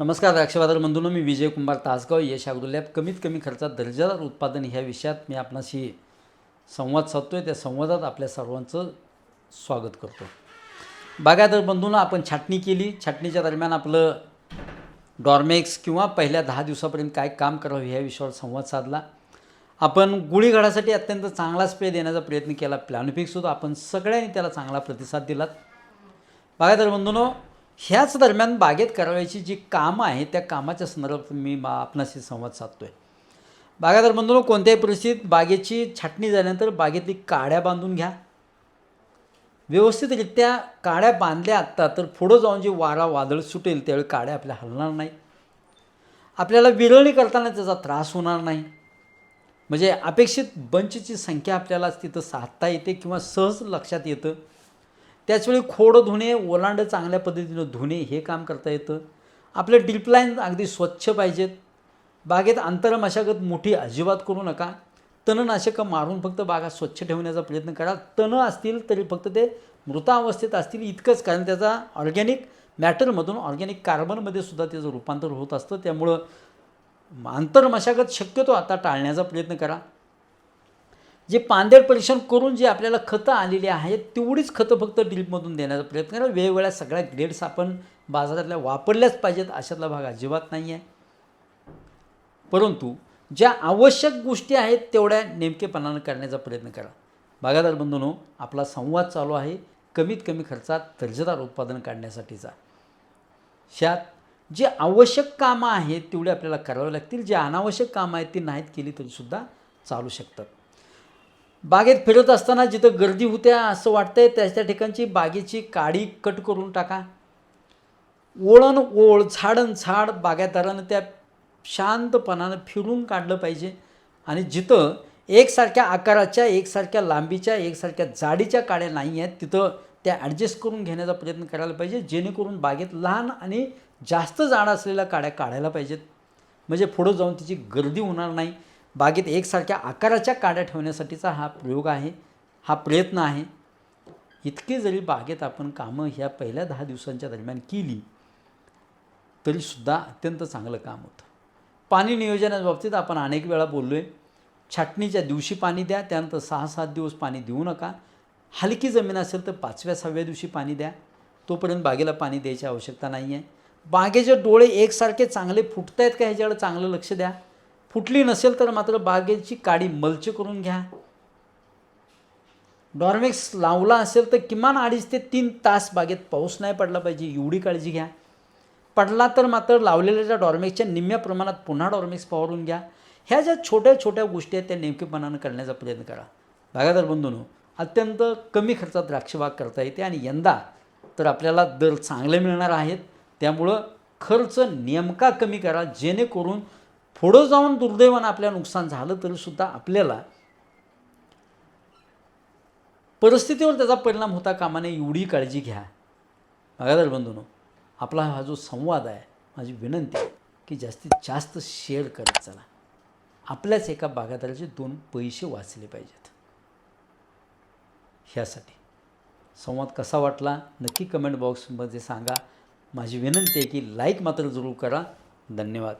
नमस्कार द्राक्षबाजार बंधूंनो मी विजय कुंभार तासगाव. यश अग्रोलॅब कमीत कमी खर्चात दर्जेदार उत्पादन ह्या विषयात मी आपणाशी संवाद साधतोय. त्या संवादात आपल्या सर्वांचं स्वागत करतो. बागायदर बंधूंना आपण छाटणी केली. छाटणीच्या दरम्यान आपलं डॉर्मेक्स किंवा पहिल्या दहा दिवसापर्यंत काय काम करावं ह्या विषयावर संवाद साधला. आपण गुढीघाडासाठी अत्यंत चांगला स्प्रे देण्याचा प्रयत्न केला. प्लॅनोफिक्ससुद्धा आपण सगळ्यांनी त्याला चांगला प्रतिसाद दिलात. बागायतदार बंधूंनो ह्याच दरम्यान बागेत करावयाची जी कामं आहेत त्या कामाच्या संदर्भात मी मा आपणाशी संवाद साधतोय. बागायतदार बंधून कोणत्याही परिस्थितीत बागेची छाटणी झाल्यानंतर बागेतली काड्या बांधून घ्या. व्यवस्थितरित्या काड्या बांधल्या आत्ता तर पुढं जाऊन जे वारा वादळ सुटेल त्यावेळी काड्या आपल्या हलणार नाही. आपल्याला विरळणी करताना त्याचा त्रास होणार नाही. म्हणजे अपेक्षित बंचची संख्या आपल्याला तिथं साधता येते किंवा सहज लक्षात येतं. त्याचवेळी खोड धुणे ओलांड चांगल्या पद्धतीनं धुणे हे काम करता येतं. आपले डिपलाईन अगदी स्वच्छ पाहिजेत. बागेत अंतरमशागत मोठी अजिबात करू नका. तणनाशकं मारून फक्त बागा स्वच्छ ठेवण्याचा प्रयत्न करा. तणं असतील तरी फक्त ते मृतावस्थेत असतील इतकंच कारण त्याचा ऑर्गॅनिक मॅटरमधून ऑर्गॅनिक कार्बनमध्ये सुद्धा त्याचं रूपांतर होत असतं. त्यामुळं आंतरमशागत शक्यतो आता टाळण्याचा प्रयत्न करा. जे पांदेड परीक्षण करून जे आपल्याला खतं आलेली आहेत तेवढीच खतं फक्त ड्रिपमधून देण्याचा प्रयत्न करा. वेगवेगळ्या सगळ्या ग्रेड्स आपण बाजारातल्या वापरल्याच पाहिजेत अशातला भाग अजिबात नाही आहे परंतु ज्या आवश्यक गोष्टी आहेत तेवढ्या नेमकेपणानं करण्याचा प्रयत्न करा. बागादार बंधूनो आपला संवाद चालू आहे. कमीत कमी खर्चात दर्जेदार उत्पादन काढण्यासाठीचा. ह्यात जे आवश्यक कामं आहेत तेवढी आपल्याला करावी लागतील. जे अनावश्यक कामं आहेत ती नाहीत केली तरीसुद्धा चालू शकतात. बागेत फिरत असताना जिथं गर्दी होत्या असं वाटतंय त्याच्या त्या ठिकाणची बागेची काडी कट करून टाका. ओळण ओळ झाडन झाड बागायतदारानं त्या शांतपणानं फिरून काढलं पाहिजे. आणि जिथं एकसारख्या आकाराच्या एकसारख्या लांबीच्या एकसारख्या जाडीच्या काड्या नाही आहेत तिथं त्या ॲडजस्ट करून घेण्याचा प्रयत्न करायला पाहिजे. जेणेकरून बागेत लहान आणि जास्त जाड असलेल्या काड्या काढायला पाहिजेत. म्हणजे पुढं जाऊन तिची गर्दी होणार नाही. बागेत एकसारख्या आकाराच्या काड्या ठेवण्यासाठीचा हा प्रयोग आहे हा प्रयत्न आहे. इतकी जरी बागेत आपण कामं ह्या पहिल्या दहा दिवसांच्या दरम्यान केली तरीसुद्धा अत्यंत चांगलं काम होतं. पाणी नियोजनाच्या बाबतीत आपण अनेक वेळा बोललो आहे छाटणीच्या दिवशी पाणी द्या त्यानंतर सहा सात दिवस पाणी देऊ नका. हलकी जमीन असेल तर पाचव्या सहाव्या दिवशी पाणी द्या. तोपर्यंत बागेला पाणी द्यायची आवश्यकता नाही आहे बागेचे डोळे एकसारखे चांगले फुटत आहेत का ह्याच्याकडे चांगलं लक्ष द्या. फुटली नसेल तर मात्र बागेची काडी मल्च करून घ्या. डॉर्मेक्स लावला असेल तर किमान अडीच ते तीन तास बागेत पाऊस नाही पडला पाहिजे एवढी काळजी घ्या. पडला तर मात्र लावलेल्या ज्या डॉर्मेक्सच्या निम्म्या प्रमाणात पुन्हा डॉर्मेक्स फवारून घ्या. ह्या ज्या छोट्या छोट्या गोष्टी आहेत त्या नेमकेपणानं करण्याचा प्रयत्न करा. बागादार बंधूंनो अत्यंत कमी खर्चात द्राक्षबाग करता येते आणि यंदा तर आपल्याला दर चांगले मिळणार आहेत. त्यामुळं खर्च नेमका कमी करा जेणेकरून पुढं जाऊन दुर्दैवानं आपल्या नुकसान झालं तरीसुद्धा आपल्याला परिस्थितीवर त्याचा परिणाम होता कामाने एवढी काळजी घ्या. बागायदार बंधूनो आपला हा जो संवाद आहे माझी विनंती आहे की जास्तीत जास्त शेअर करत चला. आपल्याच एका बागादाराचे दोन पैसे वाचले पाहिजेत. ह्यासाठी. संवाद कसा वाटला? नक्की कमेंट बॉक्समध्ये सांगा. माझी विनंती आहे की लाईक मात्र जरूर करा. धन्यवाद.